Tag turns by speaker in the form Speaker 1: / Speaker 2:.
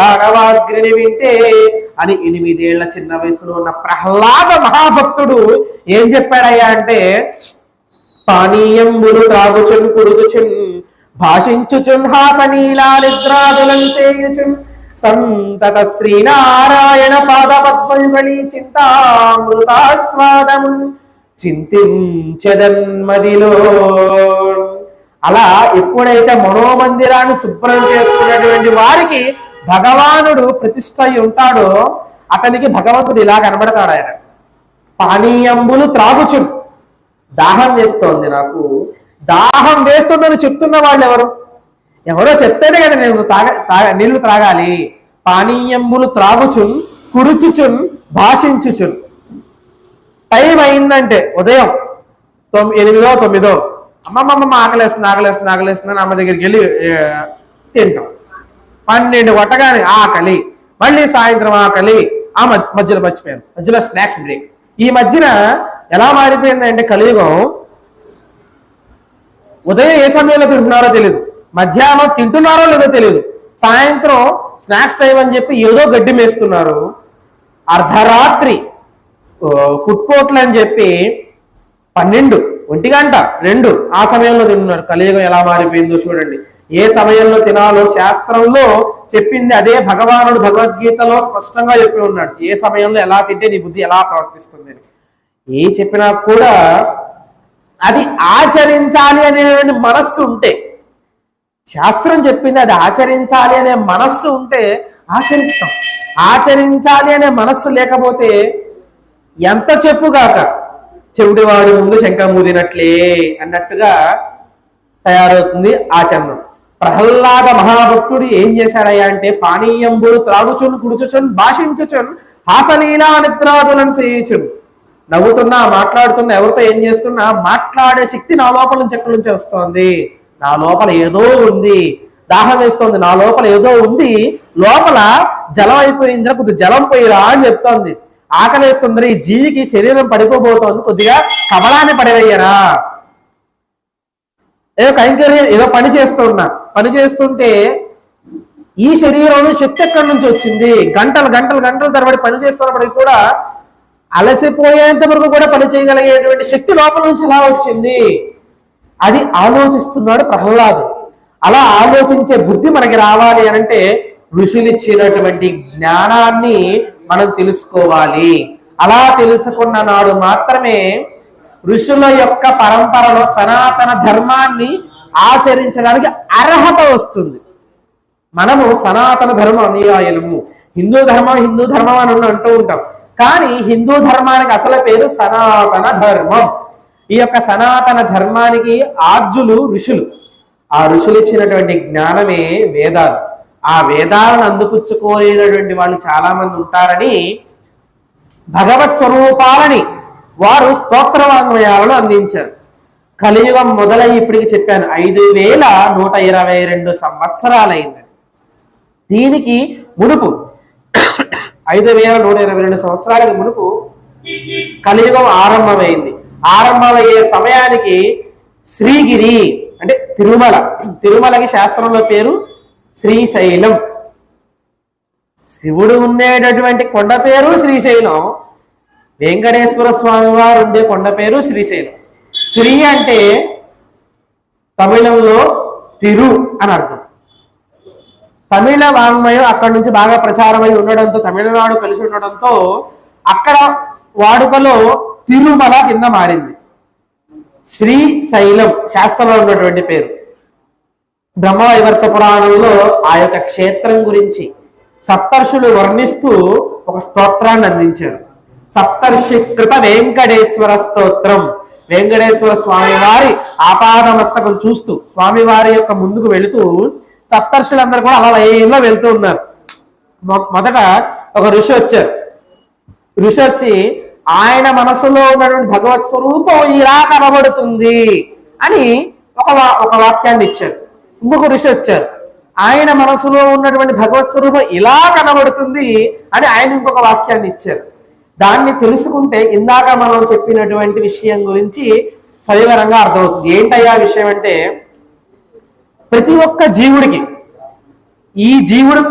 Speaker 1: దానవాగ్రిని వింటే అని ఎనిమిదేళ్ళ చిన్న వయసులో ఉన్న ప్రహ్లాద మహాభక్తుడు ఏం చెప్పాడయ్యా అంటే పానీయంబులు త్రాగుచున్ కుడుచుచున్ భాషించుచున్ హాసనీలా నిద్రాదులం సేయుచున్ సంతత శ్రీనారాయణ పాద పద్మయుగళి చింతామృతాస్వాదం చింతించదన్మదిలో. అలా ఎప్పుడైతే మనోమందిరాన్ని శుభ్రం చేసుకున్నటువంటి వారికి భగవానుడు ప్రతిష్ట అయి ఉంటాడో అతనికి భగవంతుడు ఇలా కనబడతాడు ఆయన. పానీయంబులు త్రాగుచుడు దాహం వేస్తోంది నాకు. దాహం వేస్తుందని చెప్తున్న వాళ్ళు ఎవరు ఎవరో చెప్తేనే కదా నేను తాగ తాగ నీళ్ళు త్రాగాలి. పానీయంబులు త్రాగుచున్ కురుచుచున్ భాషించుచున్ టైం అయిందంటే ఉదయం తొమ్మిది ఎనిమిదో తొమ్మిదో. అమ్మమ్మమ్మ ఆకలేస్తుంది ఆకలేస్తుంది ఆకలేస్తుంది అని అమ్మ దగ్గరికి వెళ్ళి తింటాం. పన్నెండు కొట్టగానే ఆకలి మళ్ళీ సాయంత్రం ఆకలి ఆ మధ్య- మధ్యలో మర్చిపోయాను. మధ్యలో స్నాక్స్ బ్రేక్. ఈ మధ్యన ఎలా మారిపోయిందంటే కలియుగం? ఉదయం ఏ సమయంలో తింటున్నారో తెలియదు మధ్యాహ్నం తింటున్నారో లేదో తెలియదు సాయంత్రం స్నాక్స్ టైం అని చెప్పి ఏదో గడ్డి మేస్తున్నారు. అర్ధరాత్రి ఫుడ్ కోర్ట్లు అని చెప్పి పన్నెండు ఒంటి గంట రెండు ఆ సమయంలో తింటున్నారు. కలియుగం ఎలా మారిపోయిందో చూడండి. ఏ సమయంలో తినాలో శాస్త్రంలో చెప్పింది అదే భగవానుడు భగవద్గీతలో స్పష్టంగా చెప్పి ఉన్నాడు. ఏ సమయంలో ఎలా తింటే నీ బుద్ధి ఎలా ప్రవర్తిస్తుంది అని. ఏ చెప్పినా కూడా అది ఆచరించాలి అనేటువంటి మనస్సు ఉంటే శాస్త్రం చెప్పింది అది ఆచరించాలి అనే మనస్సు ఉంటే ఆచరిస్తాం. ఆచరించాలి అనే మనస్సు లేకపోతే ఎంత చెప్పుగాక చెవిటివాడు ముందు శంఖం ఊదినట్లే అన్నట్టుగా తయారవుతుంది ఆచరణం. ప్రహ్లాద మహాభక్తుడు ఏం చేశాడయ్యా అంటే పానీయంబులు త్రాగుచును కుడుచుచున్ భాషించుచున్ హాసలీలా నిద్రాదులను చేయుచున్. నవ్వుతున్నా మాట్లాడుతున్నా ఎవరితో ఏం చేస్తున్నా మాట్లాడే శక్తి నా లోపల నుంచి ఎక్కడి నుంచి వస్తోంది? నా లోపల ఏదో ఉంది. దాహం వేస్తోంది. నా లోపల ఏదో ఉంది. లోపల జలం అయిపోయిందిరా కొద్ది జలం పోయిరా అని చెప్తోంది. ఆకలేస్తుంది. ఈ జీవికి శరీరం పడిపోబోతోంది. కొద్దిగా కమలాన్ని పడివేయరా. ఏదో కైంకర్యం ఏదో పని చేస్తున్నా. పని చేస్తుంటే ఈ శరీరంలో శక్తి ఎక్కడి నుంచి వచ్చింది? గంటలు గంటలు గంటల తరబడి పనిచేస్తున్నప్పటికీ కూడా అలసిపోయేంత వరకు కూడా పని చేయగలిగేటువంటి శక్తి లోపల నుంచి ఎలా వచ్చింది? అది ఆలోచిస్తున్నాడు ప్రహ్లాదు. అలా ఆలోచించే బుద్ధి మనకి రావాలి అనంటే ఋషులు ఇచ్చినటువంటి జ్ఞానాన్ని మనం తెలుసుకోవాలి. అలా తెలుసుకున్న నాడు మాత్రమే ఋషుల యొక్క పరంపరలో సనాతన ధర్మాన్ని ఆచరించడానికి అర్హత వస్తుంది. మనము సనాతన ధర్మ అనుయాయులము. హిందూ ధర్మం హిందూ ధర్మం అని అంటూ ఉంటాం. కానీ హిందూ ధర్మానికి అసలు పేరు సనాతన ధర్మం. ఈ యొక్క సనాతన ధర్మానికి ఆర్జులు ఋషులు. ఆ ఋషులు ఇచ్చినటువంటి జ్ఞానమే వేదాలు. ఆ వేదాలను అందిపుచ్చుకోలేనటువంటి వాళ్ళు చాలా మంది ఉంటారని భగవత్ స్వరూపాలని వారు స్తోత్రవాంగ్మయాలను అందించారు. కలియుగం మొదలై ఇప్పటికి చెప్పాను. ఐదు వేల నూట ఇరవై రెండు సంవత్సరాలైంది దీనికి మునుపు ఐదు వేల నూట ఇరవై రెండు సంవత్సరాలకు మునుపు కలియుగం ఆరంభమైంది. ఆరంభమయ్యే సమయానికి శ్రీగిరి అంటే తిరుమల తిరుమలకి శాస్త్రంలో పేరు శ్రీశైలం. శివుడు ఉండేటటువంటి కొండ పేరు శ్రీశైలం. వెంకటేశ్వర స్వామి వారు ఉండే కొండ పేరు శ్రీశైలం. శ్రీ అంటే తమిళంలో తిరు అని అర్థం. తమిళ వాంగ్మయం అక్కడి నుంచి బాగా ప్రచారమై ఉండడంతో తమిళనాడు కలిసి ఉండడంతో అక్కడ వాడుకలో తిరుమల కింద మారింది. శ్రీశైలం శాస్త్రంలో ఉన్నటువంటి పేరు. బ్రహ్మవైవర్త పురాణంలో ఆ యొక్క క్షేత్రం గురించి సప్తర్షులు వర్ణిస్తూ ఒక స్తోత్రాన్ని అందించారు. సప్తర్షి కృత వెంకటేశ్వర స్తోత్రం. వెంకటేశ్వర స్వామి వారి ఆపాదమస్తకం చూస్తూ స్వామి వారి యొక్క ముందుకు వెళుతూ సప్తర్షులందరూ కూడా అలా లైన్లో వెళ్తూ ఉన్నారు. మొ- మొదట ఒక ఋషి వచ్చారు. ఋషి వచ్చి ఆయన మనసులో ఉన్నటువంటి భగవత్ స్వరూపం ఇలా కనబడుతుంది అని ఒక వా- ఒక వాక్యాన్ని ఇచ్చారు. ఇంకొక ఋషి వచ్చారు. ఆయన మనసులో ఉన్నటువంటి భగవత్ స్వరూపం ఇలా కనబడుతుంది అని ఆయన ఇంకొక వాక్యాన్ని ఇచ్చారు. దాన్ని తెలుసుకుంటే ఇందాక మనం చెప్పినటువంటి విషయం గురించి సవివరంగా అర్థమవుతుంది. ఏంటయ్యా విషయం అంటే ప్రతి ఒక్క జీవుడికి ఈ జీవుడు